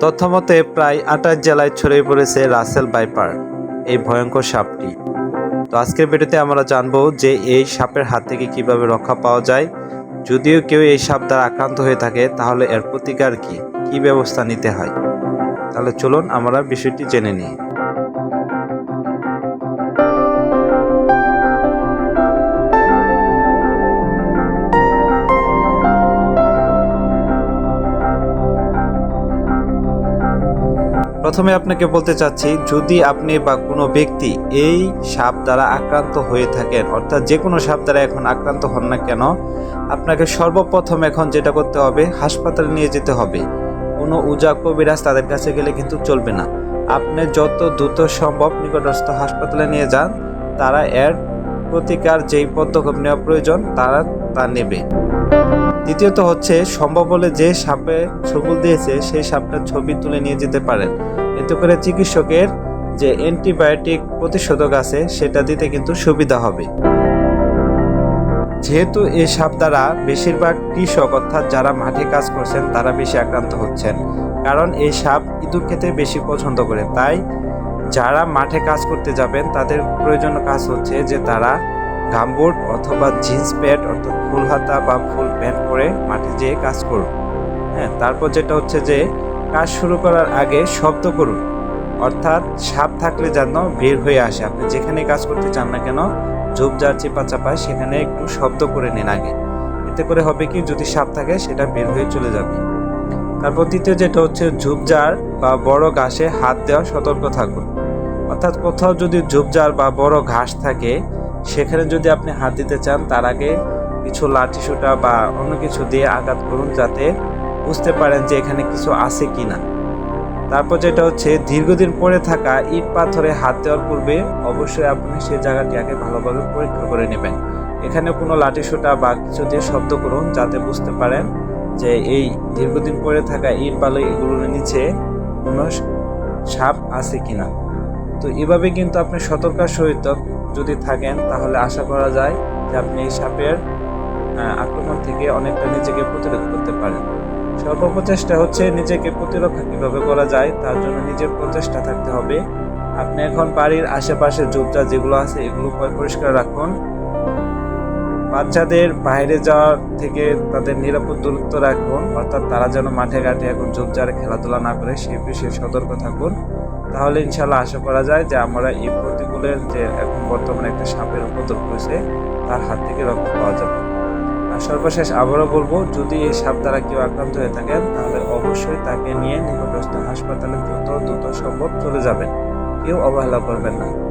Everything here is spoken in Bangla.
তথ্যমতে, প্রায় আঠাশ জেলায় ছড়িয়ে পড়েছে রাসেল বাইপার এই ভয়ঙ্কর সাপটি। তো আজকের ভিডিওতে আমরা জানব যে এই সাপের হাত থেকে কীভাবে রক্ষা পাওয়া যায়। যদিও কেউ এই সাপ দ্বারা আক্রান্ত হয়ে থাকে, তাহলে এর প্রতিকার কি? কি ব্যবস্থা নিতে হয়? তাহলে চলুন আমরা বিষয়টি জেনে নিই। প্রথমে আপনাকে বলতে চাচ্ছি, যদি আপনি বা কোনো ব্যক্তি এই সাপ দ্বারা আক্রান্ত হয়ে থাকেন, অর্থাৎ যে কোনো সাপ দ্বারা এখন আক্রান্ত হন না কেন, আপনাকে সর্বপ্রথম এখন যেটা করতে হবে, হাসপাতালে নিয়ে যেতে হবে। কোনো উজা কবিরাজ তাদের কাছে গেলে কিন্তু চলবে না। আপনি যত দ্রুত সম্ভব নিকটস্থ হাসপাতালে নিয়ে যান, তারা এর প্রতিকার যেই পদক্ষেপ নেওয়া প্রয়োজন, তারা তা নেবে। দ্বিতীয়ত হচ্ছে, সম্ভব হলে যে সাপে ছবল দিয়েছে, সেই সাপটার ছবি তুলে নিয়ে যেতে পারেন। এতে করে চিকিৎসকের যে অ্যান্টিবায়োটিক প্রতিষেধক আছে, সেটা দিতে কিন্তু সুবিধা হবে। যেহেতু এই সাপ দ্বারা বেশিরভাগ কৃষক, অর্থাৎ যারা মাঠে কাজ করছেন, তারা বেশি আক্রান্ত হচ্ছেন। কারণ এই সাপ ইঁদুর খেতে বেশি পছন্দ করে। তাই যারা মাঠে কাজ করতে যাবেন, তাদের প্রয়োজনীয় কাজ হচ্ছে যে তারা গামবুট অথবা জিন্স প্যান্ট অর্থাৎ ফুল হাতা বা ফুল প্যান্ট পরে মাঠে যেয়ে কাজ করুন। হ্যাঁ তারপর যেটা হচ্ছে যে কাজ শুরু করার আগে শব্দ করুন। অর্থাৎ সাপ থাকলে যেন বের হয়ে আসে। আপনি যেখানে কাজ করতে চান না কেন ঝোপঝাড় চেপা চাপায় সেখানে একটু শব্দ করে নিন আগে। এতে করে হবে কি, যদি সাপ থাকে সেটা বের হয়ে চলে যাবে। তারপর দ্বিতীয় যেটা হচ্ছে ঝোপঝাড় বা বড় ঘাসে হাত দেওয়া সতর্ক থাকুন। অর্থাৎ কোথাও যদি ঝোপঝাড় বা বড় ঘাস থাকে সেখানে যদি আপনি হাত দিতে চান, তার আগে কিছু লাঠি সুটা বা অন্য কিছু দিয়ে আঘাত করুন যাতে বুঝতে পারেন যে এখানে কিছু আছে কি না তারপর যেটা হচ্ছে, দীর্ঘদিন পরে থাকা ইট পাথরে হাত দেওয়ার পূর্বে অবশ্যই আপনি সেই জায়গাটি আগে ভালোভাবে পরীক্ষা করে নেবেন। এখানে কোনো লাঠি সুটা বা কিছু দিয়ে শব্দ করুন যাতে বুঝতে পারেন যে এই দীর্ঘদিন পরে থাকা ইট বালু এগুলোর নিচে কোনো সাপ আছে কিনা। তো এভাবে কিন্তু আপনি সতর্কার সহিত যদি থাকেন, তাহলে আশা করা যায় যে আপনি এই সাপের আক্রমণ থেকে অনেকটা নিজেকে প্রতিরোধ করতে পারেন। সর্বপ্রচেষ্টা হচ্ছে নিজেকে প্রতিরক্ষা কীভাবে করা যায়, তার জন্য নিজের প্রচেষ্টা থাকতে হবে। আপনি এখন বাড়ির আশেপাশে ঝোপঝাড় যেগুলো আছে, এগুলো পরিষ্কার রাখুন। বাচ্চাদের বাইরে যাওয়ার থেকে তাদের নিরাপদ দূরত্ব রাখুন, অর্থাৎ তারা যেন মাঠে ঘাটে এখন ঝোপঝাড়ে খেলাধুলা না করে, সেই বিষয়ে সতর্ক থাকুন। তাহলে ইনশাল্লাহ আশা করা যায় যে আমরা এই প্রতিকূলের যে এখন বর্তমানে একটা সাপের উপদ্রব হয়েছে, তার হাত থেকে রক্ষা পাওয়া যাবে। আর সর্বশেষ আবারও বলব, যদি এই সাপ দ্বারা কেউ আক্রান্ত হয়ে থাকেন, তাহলে অবশ্যই তাকে নিয়ে নিকটস্থ হাসপাতালে দ্রুত দ্রুত সম্ভব চলে যাবেন। কেউ অবহেলা করবেন না।